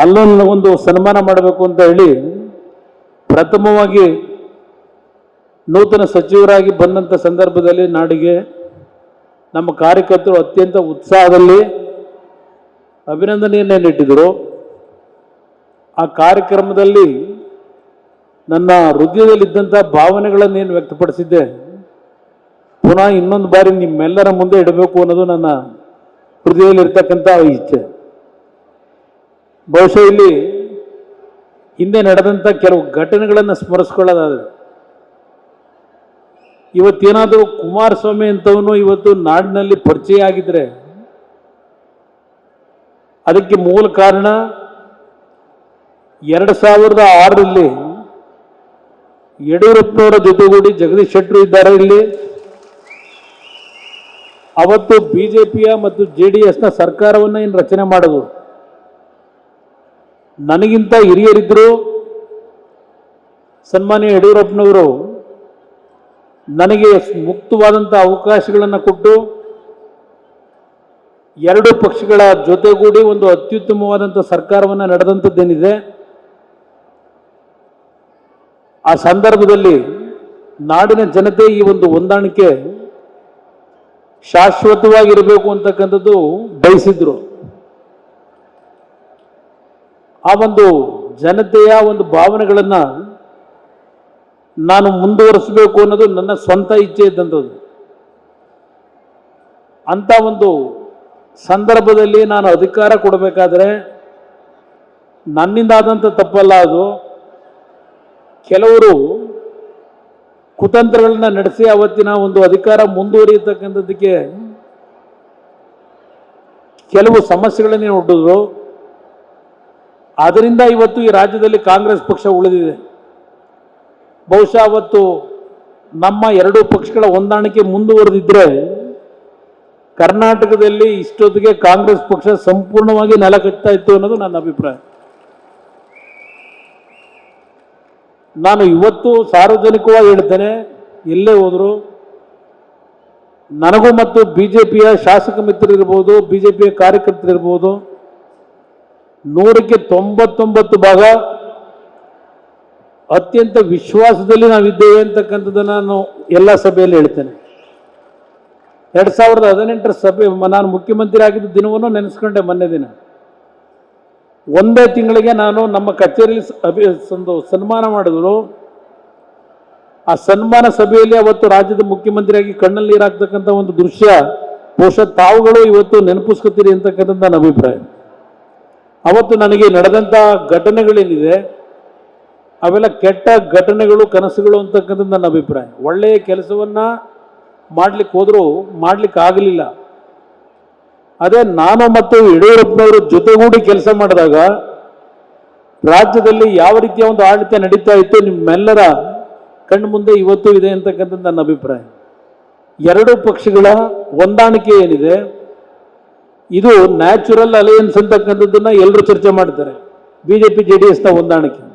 ಅಲ್ಲೂ ನನಗೊಂದು ಸನ್ಮಾನ ಮಾಡಬೇಕು ಅಂತ ಹೇಳಿ ಪ್ರಥಮವಾಗಿ ನೂತನ ಸಚಿವರಾಗಿ ಬಂದಂಥ ಸಂದರ್ಭದಲ್ಲಿ ನಾಡಿಗೆ ನಮ್ಮ ಕಾರ್ಯಕರ್ತರು ಅತ್ಯಂತ ಉತ್ಸಾಹದಲ್ಲಿ ಅಭಿನಂದನೆಯನ್ನೇ ನೀಟ್ಟಿದರು ಆ ಕಾರ್ಯಕ್ರಮದಲ್ಲಿ ನನ್ನ ಹೃದಯದಲ್ಲಿದ್ದಂಥ ಭಾವನೆಗಳನ್ನೇನು ವ್ಯಕ್ತಪಡಿಸಿದ್ದೆ. ಪುನಃ ಇನ್ನೊಂದು ಬಾರಿ ನಿಮ್ಮೆಲ್ಲರ ಮುಂದೆ ಇಡಬೇಕು ಅನ್ನೋದು ನನ್ನ ಹೃದಯದಲ್ಲಿರ್ತಕ್ಕಂಥ ಇಚ್ಛೆ. ಬಹುಶಃ ಇಲ್ಲಿ ಹಿಂದೆ ನಡೆದಂಥ ಕೆಲವು ಘಟನೆಗಳನ್ನು ಸ್ಮರಿಸ್ಕೊಳ್ಳೋದಾದ್ರೆ, ಇವತ್ತೇನಾದರೂ ಕುಮಾರಸ್ವಾಮಿ ಅಂತವನು ಇವತ್ತು ನಾಡಿನಲ್ಲಿ ಪರಿಚಯ ಆಗಿದ್ರೆ, ಅದಕ್ಕೆ ಮೂಲ ಕಾರಣ ಎರಡು ಸಾವಿರದ ಆರರಲ್ಲಿ ಯಡಿಯೂರಪ್ಪನವರ ಜೊತೆಗೂಡಿ ಜಗದೀಶ್ ಶೆಟ್ಟರು ಇದ್ದಾರೆ ಇಲ್ಲಿ. ಅವತ್ತು ಬಿಜೆಪಿಯ ಮತ್ತು ಜೆ ಡಿ ಎಸ್ನ ಸರ್ಕಾರವನ್ನು ಏನು ರಚನೆ ಮಾಡೋದು ನನಗಿಂತ ಹಿರಿಯರಿದ್ದರು ಸನ್ಮಾನ್ಯ ಯಡಿಯೂರಪ್ಪನವರು ನನಗೆ ಮುಕ್ತವಾದಂಥ ಅವಕಾಶಗಳನ್ನು ಕೊಟ್ಟು ಎರಡು ಪಕ್ಷಗಳ ಜೊತೆಗೂಡಿ ಒಂದು ಅತ್ಯುತ್ತಮವಾದಂಥ ಸರ್ಕಾರವನ್ನು ನಡೆದಂಥದ್ದೇನಿದೆ ಆ ಸಂದರ್ಭದಲ್ಲಿ ನಾಡಿನ ಜನತೆ ಈ ಒಂದು ಹೊಂದಾಣಿಕೆ ಶಾಶ್ವತವಾಗಿರಬೇಕು ಅಂತಕ್ಕಂಥದ್ದು ಬಯಸಿದ್ರು. ಆ ಒಂದು ಜನತೆಯ ಒಂದು ಭಾವನೆಗಳನ್ನು ನಾನು ಮುಂದುವರಿಸಬೇಕು ಅನ್ನೋದು ನನ್ನ ಸ್ವಂತ ಇಚ್ಛೆ ಇದ್ದಂಥದ್ದು. ಅಂತ ಒಂದು ಸಂದರ್ಭದಲ್ಲಿ ನಾನು ಅಧಿಕಾರ ಕೊಡಬೇಕಾದ್ರೆ ನನ್ನಿಂದಾದಂಥ ತಪ್ಪಲ್ಲ ಅದು. ಕೆಲವರು ಕುತಂತ್ರಗಳನ್ನ ನಡೆಸಿ ಅವತ್ತಿನ ಒಂದು ಅಧಿಕಾರ ಮುಂದುವರಿಯತಕ್ಕಂಥದ್ದಕ್ಕೆ ಕೆಲವು ಸಮಸ್ಯೆಗಳನ್ನೇ ಒಡ್ಡಿದ್ರು ಅದರಿಂದ ಇವತ್ತು ಈ ರಾಜ್ಯದಲ್ಲಿ ಕಾಂಗ್ರೆಸ್ ಪಕ್ಷ ಉಳಿದಿದೆ. ಬಹುಶಃ ಅವತ್ತು ನಮ್ಮ ಎರಡೂ ಪಕ್ಷಗಳ ಹೊಂದಾಣಿಕೆ ಮುಂದುವರೆದಿದ್ರೆ ಕರ್ನಾಟಕದಲ್ಲಿ ಇಷ್ಟೊತ್ತಿಗೆ ಕಾಂಗ್ರೆಸ್ ಪಕ್ಷ ಸಂಪೂರ್ಣವಾಗಿ ನೆಲ ಕಟ್ತಾ ಇತ್ತು ಅನ್ನೋದು ನನ್ನ ಅಭಿಪ್ರಾಯ. ನಾನು ಇವತ್ತು ಸಾರ್ವಜನಿಕವಾಗಿ ಹೇಳ್ತೇನೆ, ಎಲ್ಲೇ ಹೋದ್ರು ನನಗೂ ಮತ್ತು ಬಿಜೆಪಿಯ ಶಾಸಕ ಮಿತ್ರರಿರ್ಬೋದು, ಬಿಜೆಪಿಯ ಕಾರ್ಯಕರ್ತರಿರ್ಬೋದು ನೂರಕ್ಕೆ ತೊಂಬತ್ತೊಂಬತ್ತು ಭಾಗ ಅತ್ಯಂತ ವಿಶ್ವಾಸದಲ್ಲಿ ನಾವಿದ್ದೇವೆ ಅಂತಕ್ಕಂಥದ್ದನ್ನು ನಾನು ಎಲ್ಲ ಸಭೆಯಲ್ಲಿ ಹೇಳ್ತೇನೆ. ಎರಡು ಸಾವಿರದ ಹದಿನೆಂಟರ ಸಭೆ, ನಾನು ಮುಖ್ಯಮಂತ್ರಿ ಆಗಿದ್ದ ದಿನವನ್ನು ನೆನೆಸ್ಕೊಂಡೆ ಮೊನ್ನೆ ದಿನ. ಒಂದೇ ತಿಂಗಳಿಗೆ ನಾನು ನಮ್ಮ ಕಚೇರಿಯಲ್ಲಿ ಅಭಿ ಸನ್ಮಾನ ಮಾಡಿದ್ರು. ಆ ಸನ್ಮಾನ ಸಭೆಯಲ್ಲಿ ಅವತ್ತು ರಾಜ್ಯದ ಮುಖ್ಯಮಂತ್ರಿಯಾಗಿ ಕಣ್ಣಲ್ಲಿ ನೀರಾಗ್ತಕ್ಕಂಥ ಒಂದು ದೃಶ್ಯ, ಬಹುಶಃ ತಾವುಗಳು ಇವತ್ತು ನೆನಪಿಸ್ಕೋತೀರಿ ಅಂತಕ್ಕಂಥದ್ದು ನನ್ನ ಅಭಿಪ್ರಾಯ. ಅವತ್ತು ನನಗೆ ನಡೆದಂಥ ಘಟನೆಗಳೇನಿದೆ, ಅವೆಲ್ಲ ಕೆಟ್ಟ ಘಟನೆಗಳು, ಕನಸುಗಳು ಅಂತಕ್ಕಂಥದ್ದು ನನ್ನ ಅಭಿಪ್ರಾಯ. ಒಳ್ಳೆಯ ಕೆಲಸವನ್ನ ಮಾಡ್ಲಿಕ್ಕೆ ಹೋದರೂ ಮಾಡ್ಲಿಕ್ಕೆ ಆಗಲಿಲ್ಲ. ಅದೇ ನಾನು ಮತ್ತು ಯಡಿಯೂರಪ್ಪನವರು ಜೊತೆಗೂಡಿ ಕೆಲಸ ಮಾಡಿದಾಗ, ರಾಜ್ಯದಲ್ಲಿ ಯಾವ ರೀತಿಯ ಒಂದು ಆಡಳಿತ ನಡೀತಾ ಇತ್ತು ನಿಮ್ಮೆಲ್ಲರ ಕಣ್ಣು ಮುಂದೆ ಇವತ್ತು ಇದೆ ಅಂತಕ್ಕಂಥದ್ದು ನನ್ನ ಅಭಿಪ್ರಾಯ. ಎರಡು ಪಕ್ಷಗಳ ಹೊಂದಾಣಿಕೆ ಏನಿದೆ ಇದು ನ್ಯಾಚುರಲ್ ಅಲಯನ್ಸ್ ಅಂತಕ್ಕಂಥದ್ದನ್ನ ಎಲ್ಲರೂ ಚರ್ಚೆ ಮಾಡ್ತಾರೆ. ಬಿಜೆಪಿ ಜೆ ಡಿ ಎಸ್ನ ಹೊಂದಾಣಿಕೆ.